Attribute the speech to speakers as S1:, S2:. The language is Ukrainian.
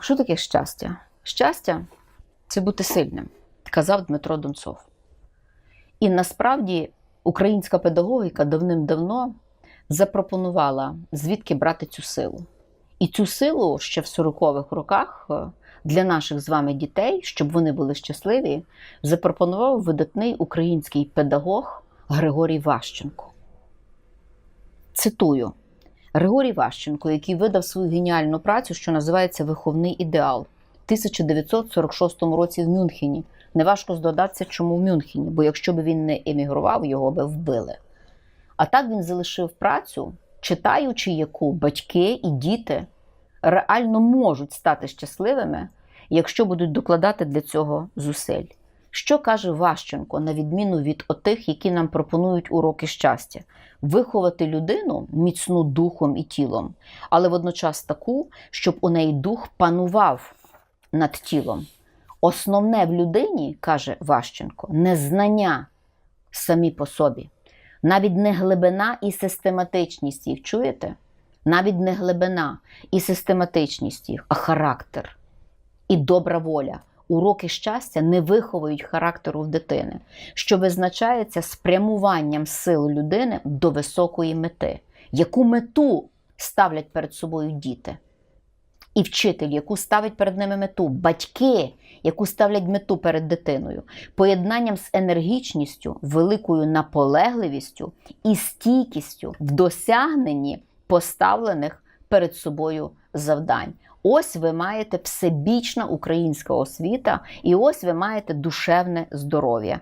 S1: Що таке щастя? Щастя це бути сильним, казав Дмитро Донцов. І насправді українська педагогіка давним-давно запропонувала, звідки брати цю силу. І цю силу ще в 40-х роках е, для наших з вами дітей, щоб вони були щасливі, запропонував видатний український педагог Григорій Ващенко. Цитую. Григорій Ващенко, який видав свою геніальну працю, що називається Виховний ідеал в 1946 році в Мюнхені. Неважко здогадатися, чому в Мюнхені, бо якщо б він не емігрував, його би вбили. А так він залишив працю, читаючи, яку батьки і діти реально можуть стати щасливими, якщо будуть докладати для цього зусиль. Що каже Ващенко, на відміну від отих, які нам пропонують уроки щастя? Виховати людину міцну духом і тілом, але водночас таку, щоб у неї дух панував над тілом. Основне в людині, каже Ващенко, не знання самі по собі, навіть не глибина і систематичність їх. Чуєте? Навіть не глибина і систематичність їх, а характер і добра воля. Уроки щастя не виховують характеру в дитини, що визначається спрямуванням сил людини до високої мети. Яку мету ставлять перед собою діти? І вчитель, яку ставить перед ними мету, батьки, яку ставлять мету перед дитиною, поєднанням з енергічністю, великою наполегливістю і стійкістю в досягненні поставлених перед собою завдань. Ось ви маєте всебічна українська освіта, і ось ви маєте душевне здоров'я.